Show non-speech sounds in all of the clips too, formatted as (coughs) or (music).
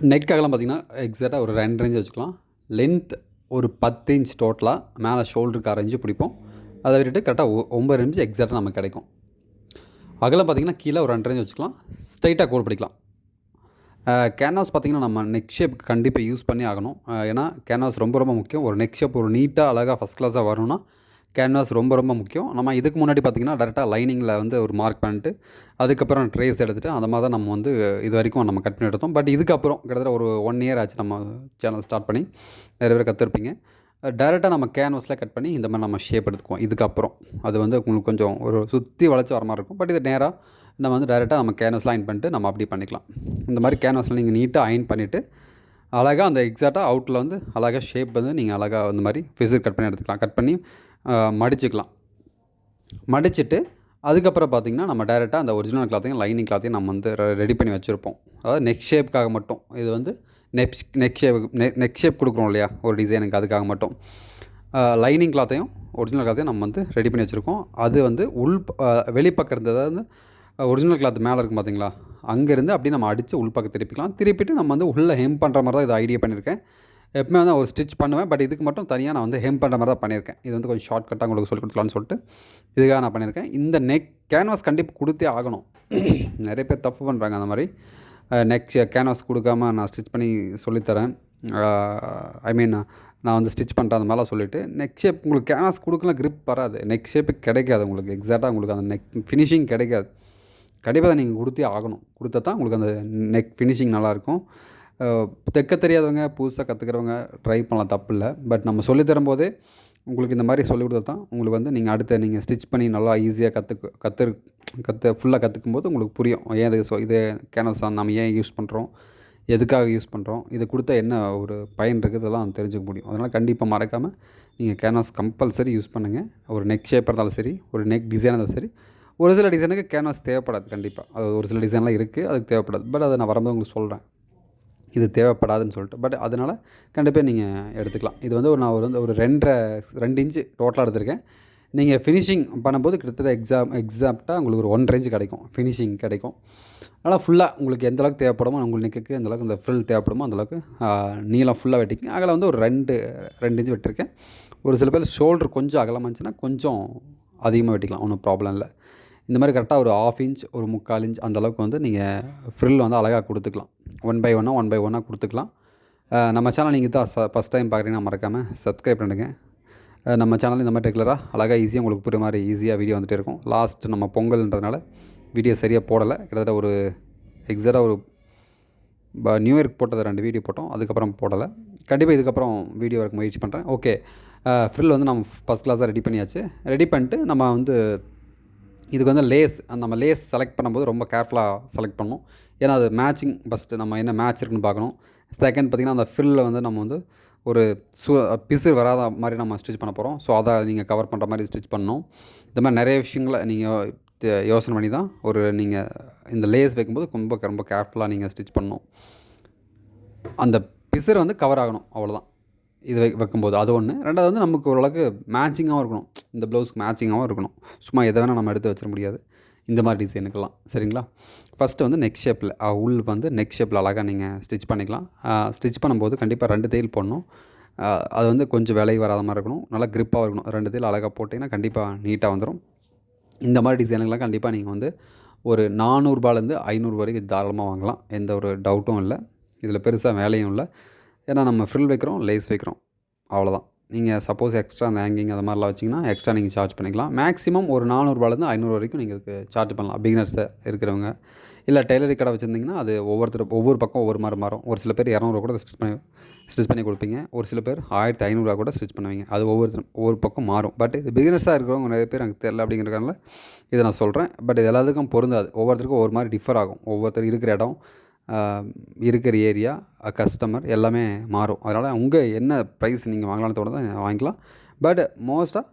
Neck அகலம் பார்த்தீங்கன்னா எக்ஸாக்டாக ஒரு ரெண்டு ரேஞ்சு வச்சுக்கலாம். லென்த் ஒரு பத்து இன்ச் டோட்டலாக மேலே ஷோல்டருக்கு அரைஞ்சு பிடிப்போம். அதை விட்டுட்டு கரெக்டாக ஒம்பது இன்ச்சு எக்ஸாக்டாக நமக்கு கிடைக்கும். அகலம் பார்த்தீங்கன்னா கீழே ஒரு ரெண்டு ரேஞ்சு வச்சுக்கலாம். ஸ்ட்ரைட்டாக கோல் பிடிக்கலாம். கேன்வாஸ் பார்த்தீங்கன்னா நம்ம நெக் ஷேப் கண்டிப்பாக யூஸ் பண்ணி ஆகணும். ஏன்னா கேன்வாஸ் ரொம்ப ரொம்ப முக்கியம். ஒரு நெக் ஷேப் ஒரு நீட்டாக அழகாக ஃபஸ்ட் கிளாஸாக வரணும்னா கேன்வாஸ் ரொம்ப ரொம்ப முக்கியம். நம்ம இதுக்கு முன்னாடி பார்த்தீங்கன்னா டேரெக்டாக லைனிங்கில் வந்து ஒரு மார்க் பண்ணிட்டு அதுக்கப்புறம் ட்ரேஸ் எடுத்துகிட்டு அந்த மாதிரி தான் நம்ம வந்து இது வரைக்கும் நம்ம கட் பண்ணி எடுத்தோம் பட் இதுக்கப்புறம் கிட்டத்தட்ட ஒரு ஒன் இயர் ஆச்சு நம்ம சேனல் ஸ்டார்ட் பண்ணி. நிறைய பேர் கற்றுருப்பீங்க டேரெக்டாக நம்ம கேன்வாஸில் கட் பண்ணி இந்த மாதிரி நம்ம ஷேப் எடுத்துக்குவோம். இதுக்கப்புறம். அது வந்து உங்களுக்கு கொஞ்சம் ஒரு சுற்றி வளைச்சி வர மாதிரி இருக்கும். பட் இது நேராக நம்ம வந்து டேரெக்டாக நம்ம கேன்வஸில் அயன் பண்ணிட்டு நம்ம அப்படி பண்ணிக்கலாம். இந்த மாதிரி கேன்வஸில் நீங்கள் நீட்டாக அயன் பண்ணிவிட்டு அழகாக அந்த எக்ஸாக்டாக அவுட்டில் வந்து அழகாக ஷேப் வந்து நீங்கள் அழகாக அந்த மாதிரி ஃபிசிக் கட் பண்ணி எடுத்துக்கலாம். கட் பண்ணி மடிச்சுக்கலாம். மடிச்சுட்டு அதுக்கப்புறம் பார்த்திங்கன்னா நம்ம டேரெக்டாக அந்த ஒரிஜினல் கிளாத்தையும் லைனிங் கிளாத்தையும் நம்ம வந்து ரெடி பண்ணி வச்சுருப்போம். அதாவது நெக் ஷேப்புக்காக மட்டும். இது வந்து neck neck shape neck shape கொடுக்குறோம் இல்லையா? ஒரு டிசைனுக்கு அதுக்காக மட்டும். லைனிங் கிளாத்தையும் ஒரிஜினல் கிளாத்தையும் நம்ம வந்து ரெடி பண்ணி வச்சுருக்கோம். அது வந்து உள் வெளிப்பக்கம் இருந்தது அதாவது ஒரிஜினல் கிளாத் மேலே இருக்கும் பார்த்தீங்களா அங்கேருந்து அப்படியே நம்ம அடித்து உள்பக்கம் திருப்பிக்கலாம். திருப்பிட்டு நம்ம வந்து உள்ளே ஹெம் பண்ணுற மாதிரி தான் இது ஐடியா பண்ணியிருக்கேன். எப்பவுமே வந்து ஒரு ஸ்டிச் பண்ணுவேன். பட் இதுக்கு மட்டும் தனியாக நான் வந்து ஹெம் பண்ணுற மாதிரி தான் பண்ணியிருக்கேன். இது வந்து கொஞ்சம் ஷார்ட் கட்டாக உங்களுக்கு சொல்லி கொடுக்கலான்னு சொல்லிட்டு இதுக்காக நான் பண்ணியிருக்கேன். இந்த நெக் கேன்வாஸ் கண்டிப்பாக கொடுத்தே ஆகணும். (coughs) நிறைய பேர் தப்பு பண்ணுறாங்க அந்த மாதிரி. நெக் கேன்வாஸ் கொடுக்காம நான் ஸ்டிச் பண்ணி சொல்லித்தரேன். ஐ மீன் நான் வந்து ஸ்டிச் பண்ணுறேன் அந்த மாதிரிலாம் சொல்லிவிட்டு நெக் ஷேப் உங்களுக்கு கேன்வாஸ் கொடுக்கலாம் க்ரிப் வராது. நெக் ஷேப்பு கிடைக்காது உங்களுக்கு. எக்ஸாக்டாக உங்களுக்கு அந்த நெக் ஃபினிஷிங் கிடைக்காது. கண்டிப்பாக நீங்கள் கொடுத்தே ஆகணும். கொடுத்தா தான் உங்களுக்கு அந்த நெக் ஃபினிஷிங் நல்லாயிருக்கும் தைக்க தெரியாதவங்க புதுசாக கற்றுக்கிறவங்க ட்ரை பண்ணலாம் தப்பு இல்லை பட் நம்ம சொல்லித்தரும்போது உங்களுக்கு இந்த மாதிரி சொல்லிக் கொடுத்தா தான் உங்களுக்கு வந்து நீங்கள் அடுத்த நீங்கள் ஸ்டிச் பண்ணி நல்லா ஈஸியாக கற்றுக்கு கற்று கற்று ஃபுல்லாக கற்றுக்கும் போது உங்களுக்கு புரியும். ஏன் இது ஸோ இது கேன்வஸ் நம்ம ஏன் யூஸ் பண்ணுறோம் எதுக்காக யூஸ் பண்ணுறோம் இது கொடுத்தா என்ன ஒரு பயன் இருக்குது? இதெல்லாம் தெரிஞ்சுக்க முடியும். அதனால் கண்டிப்பாக மறக்காமல் நீங்கள் கேன்வாஸ் கம்பல்சரி யூஸ் பண்ணுங்கள் ஒரு நெக் ஷேப்பாக இருந்தாலும் சரி ஒரு நெக் டிசைனாக இருந்தாலும் சரி ஒரு சில டிசைனுக்கு கேன்வாஸ் தேவைப்படாது கண்டிப்பாக அது ஒரு சில டிசைன்லாம் இருக்குது அதுக்கு தேவைப்படாது. பட் அதை நான் வரும்போது உங்களுக்கு சொல்கிறேன் இது தேவைப்படாதுன்னு சொல்லிட்டு. பட் அதனால் கண்டிப்பாக நீங்கள் எடுத்துக்கலாம். இது வந்து ஒரு நான் ஒரு வந்து ஒரு ரெண்டரை ரெண்டு இன்ச்சு டோட்டலாக எடுத்திருக்கேன். நீங்கள் ஃபினிஷிங் பண்ணும்போது கிட்டத்தட்ட எக்ஸாம் எக்ஸாக்டாக உங்களுக்கு ஒரு ஒன் ரேஞ்சு கிடைக்கும். ஃபினிஷிங் கிடைக்கும். அதனால் ஃபுல்லாக உங்களுக்கு எந்த அளவுக்கு தேவைப்படுமோ உங்களுக்கு நெக்குக்கு எந்த அளவுக்கு இந்த ஃபில் தேவைப்படுமோ அந்தளவுக்கு நீளம் ஃபுல்லாக வெட்டிங்க அதில் வந்து ஒரு ரெண்டு ரெண்டு இன்ச்சு வெட்டிருக்கேன். ஒரு சில பேர் ஷோல்டர் கொஞ்சம் அகலமாக இருந்துச்சுன்னா கொஞ்சம் அதிகமாக வெட்டிக்கலாம். ஒன்றும் ப்ராப்ளம் இல்லை. இந்த மாதிரி கரெக்டாக ஒரு ஆஃப் இன்ச் ஒரு முக்கால் இன்ச் அந்தளவுக்கு வந்து நீங்கள் ஃப்ரில் வந்து அழகாக கொடுத்துக்கலாம். ஒன் பை ஒன்னாக ஒன் பை ஒன்னாக கொடுத்துக்கலாம். நம்ம சேனல் நீங்கள் தான் ஃபஸ்ட் டைம் பார்க்குறீங்கன்னா மறக்காமல் சப்ஸ்கிரைப் பண்ணுங்க. நம்ம சேனல் இந்த மாதிரி ரெகுலராக அழகாக ஈஸியாக உங்களுக்கு புரிய மாதிரி ஈஸியாக வீடியோ வந்துகிட்டே இருக்கும். லாஸ்ட் நம்ம பொங்கல்ன்றதுனால வீடியோ சரியாக போடலை. கிட்டத்தட்ட ஒரு எக்ஸாக்டாக ஒரு ப நியூ இயர்க்கு போட்டது ரெண்டு வீடியோ போட்டோம். அதுக்கப்புறம் போடலை. கண்டிப்பாக இதுக்கப்புறம் வீடியோ வரக்கு முயற்சி பண்ணுறேன் ஓகே ஃப்ரில் வந்து நம்ம ஃபஸ்ட் கிளாஸாக ரெடி பண்ணியாச்சு. ரெடி பண்ணிட்டு நம்ம வந்து இதுக்கு வந்து லேஸ் நம்ம லேஸ் செலக்ட் பண்ணும்போது ரொம்ப கேர்ஃபுல்லாக செலக்ட் பண்ணணும். ஏன்னா அது மேட்சிங் ஃபஸ்ட்டு நம்ம என்ன மேட்ச் இருக்குன்னு பார்க்கணும். செகண்ட் பார்த்திங்கன்னா அந்த ஃபில்லில் வந்து நம்ம வந்து ஒரு சு பிசு வராத மாதிரி நம்ம ஸ்டிச் பண்ண போகிறோம் ஸோ அதை நீங்கள் கவர் பண்ணுற மாதிரி ஸ்டிச் பண்ணணும். இந்த மாதிரி நிறைய விஷயங்களை நீங்கள் யோசனை பண்ணி தான் ஒரு நீங்கள் இந்த லேஸ் வைக்கும்போது ரொம்ப ரொம்ப கேர்ஃபுல்லாக நீங்கள் ஸ்டிச் பண்ணணும். அந்த பிசர் வந்து கவர் ஆகணும் அவ்வளோதான் இது வை வைக்கும்போது. அது ஒன்று ரெண்டாவது வந்து நமக்கு ஓரளவுக்கு மேட்சிங்காகவும் இருக்கணும். இந்த ப்ளவுஸ்க்கு மேட்சிங்காகவும் இருக்கணும். சும்மா எதை வேணால் நம்ம எடுத்து வச்சிட முடியாது. இந்த மாதிரி டிசைனுக்கெல்லாம் சரிங்களா? ஃபஸ்ட்டு வந்து நெக் ஷேப்பில் உள் வந்து நெக் ஷேப்பில் அழகாக நீங்கள் ஸ்டிச் பண்ணிக்கலாம். ஸ்டிச் பண்ணும்போது கண்டிப்பாக ரெண்டு தையல் போடணும். அது வந்து கொஞ்சம் விலை வராத மாதிரி இருக்கணும். நல்லா க்ரிப்பாக இருக்கணும். ரெண்டு தையல் அழகாக போட்டிங்கன்னா கண்டிப்பாக நீட்டாக வந்துடும் இந்த மாதிரி டிசைனுக்கெலாம் கண்டிப்பாக நீங்கள் வந்து ஒரு நானூறுபாலேருந்து ஐநூறு வரைக்கும் தாராளமாக வாங்கலாம். எந்த ஒரு டவுட்டும் இல்லை. இதில் பெருசாக வேலையும் இல்லை. ஏன்னா நம்ம ஃப்ரில் வைக்கிறோம் லேஸ் வைக்கிறோம். அவ்வளோதான் நீங்கள் சப்போஸ் எக்ஸ்ட்ரா அந்த ஹேங்கிங் அது மாதிரிலாம் வச்சிங்கன்னா எக்ஸ்ட்ரா நீங்கள் சார்ஜ் பண்ணிக்கலாம். மேக்ஸிமம் ஒரு நானூறுபாலேருந்து ஐநூறு வரைக்கும் நீங்கள் இதுக்கு சார்ஜ் பண்ணலாம். பிகினர்ஸை இருக்கிறவங்க. இல்லை டெய்லரி கடை வச்சுருந்தீங்கன்னா அது ஒவ்வொருத்தர் ஒவ்வொரு பக்கம் ஒவ்வொரு மாதிரி மாறும். ஒரு சில பேர் இரநூறுவா கூட ஸ்டிச் பண்ணி ஸ்டிச் பண்ணி கொடுப்பீங்க. ஒரு சில பேர் ஆயிரத்தி ஐநூறுரூவா கூட ஸ்டிச் பண்ணுவீங்க. அது ஒவ்வொருத்தரும் ஒவ்வொரு பக்கம் மாறும். பட் இது பிகினர்ஸாக இருக்கிறவங்க நிறைய பேர் எனக்கு தெரில அப்படிங்கிறதுனால இதை நான் சொல்கிறேன் பட் இது எல்லாத்துக்கும் பொருந்தாது. ஒவ்வொருத்தருக்கும் ஒவ்வொரு மாதிரி டிஃபர் ஆகும். ஒவ்வொருத்தர் இருக்கிற இடம் இருக்கிற ஏரியா கஸ்டமர் எல்லாமே மாறும். அதனால் உங்கள் என்ன ப்ரைஸ் நீங்கள் வாங்கலாம்னு தோணுதோ வாங்கிக்கலாம். பட் மோஸ்ட்டாக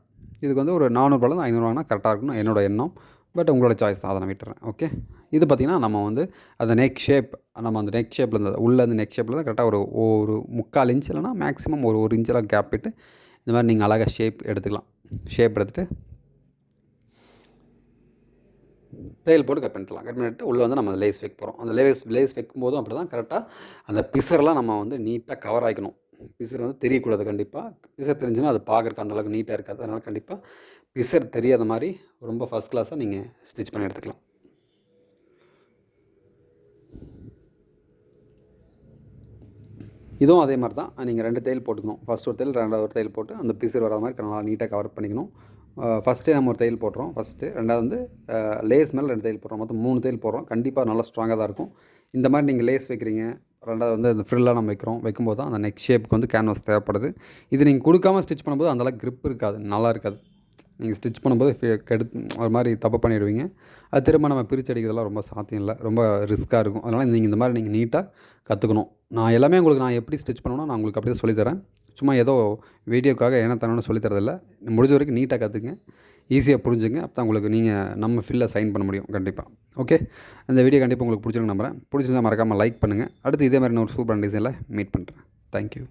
இதுக்கு வந்து ஒரு நானூறுபாலேருந்து ஐநூறு வாங்கினா கரெக்டாக இருக்கணும் என்னோட எண்ணம். பட் உங்களோட சாய்ஸ் தான். அதை நான் விட்டுறேன். ஓகே இது பார்த்திங்கன்னா நம்ம வந்து அந்த நெக் ஷேப் நம்ம அந்த நெக் ஷேப்பில் இருந்தது உள்ளே அந்த நெக் ஷேப்பில் தான் கரெக்டாக ஒரு ஒரு முக்கால் இன்ச் இல்லைனா மேக்ஸிமம் ஒரு ஒரு இன்ச்செலாம் கேப் விட்டு இந்த மாதிரி நீங்கள் அழகாக ஷேப் எடுத்துக்கலாம். ஷேப் எடுத்துகிட்டு தையல் போட்டு கட் பண்ணிடலாம். கட் பண்ணிட்டு உள்ளே வந்து நம்ம லேஸ் வைக்க போகிறோம் அந்த லேஸ் லேஸ் வைக்கும் போதும் அப்படி தான் கரெக்டாக அந்த பிசர்லாம் நம்ம வந்து நீட்டாக கவர் ஆகிக்கணும். பிசர் வந்து தெரியக்கூடாது கண்டிப்பாக பிசர் தெரிஞ்சுன்னா அது பார்க்குறக்கு அந்தளவுக்கு நீட்டாக இருக்காது. அதனால் கண்டிப்பாக பிசர் தெரியாத மாதிரி ரொம்ப ஃபஸ்ட் கிளாஸாக நீங்கள் ஸ்டிச் பண்ணி எடுத்துக்கலாம். இதுவும் அதே மாதிரி தான் நீங்கள் ரெண்டு தையல் போட்டுக்கணும். ஃபஸ்ட் ஒரு தையல் ரெண்டாவது ஒரு தையல் போட்டு அந்த பிசர் வராத மாதிரி நல்லா நீட்டாக கவர் பண்ணிக்கணும். ஃபஸ்ட்டே நம்ம ஒரு தையல் போடுறோம் ஃபஸ்ட்டு ரெண்டாவது வந்து லேஸ் மேலே ரெண்டு தையல் போடுறோம். மொத்தம் மூணு தையல் போடுறோம். கண்டிப்பாக நல்லா ஸ்ட்ராங்காக தான் இருக்கும். இந்த மாதிரி நீங்கள் லேஸ் வைக்கிறீங்க. ரெண்டாவது வந்து அந்த ஃப்ரில்லாக நம்ம வைக்கிறோம். வைக்கும்போது தான் அந்த நெக் ஷேப்புக்கு வந்து கேன்வாஸ் தேவைப்படுது. இது நீங்கள் கொடுக்காம ஸ்டிச் பண்ணும்போது அந்தளவுக்கு க்ரிப் இருக்காது. நல்லா இருக்காது. நீங்கள் ஸ்டிச் பண்ணும்போது கெடு ஒரு மாதிரி தப்பு பண்ணிடுவீங்க. அது திரும்ப நம்ம பிரித்து அடிக்கிறதுலாம் ரொம்ப சாத்தியம் இல்லை. ரொம்ப ரிஸ்க்காக இருக்கும். அதனால் நீங்கள் இந்த மாதிரி நீங்கள் நீட்டாக கற்றுக்கணும் நான் எல்லாமே உங்களுக்கு நான் எப்படி ஸ்டிச் பண்ணணும்னா நான் உங்களுக்கு அப்படியே சொல்லித்தரேன் சும்மா ஏதோ வீடியோக்காக என்ன தரணும்னு சொல்லித்தரதில்ல முடிஞ்ச வரைக்கும் நீட்டாக கற்றுக்குங்க ஈஸியாக புரிஞ்சுங்க. அப்போ தான் உங்களுக்கு நீங்கள் நம்ம ஃபில்லில் சைன் பண்ண முடியும். கண்டிப்பாக ஓகே இந்த வீடியோ கண்டிப்பாக உங்களுக்கு பிடிச்சிருக்கு நம்புறேன். பிடிச்சிருந்தா மறக்காமல் லைக் பண்ணுங்கள் அடுத்து இதே மாதிரி நான் ஒரு சூப்பர் டிசைனில் மீட் பண்ணுறேன் தேங்க்யூ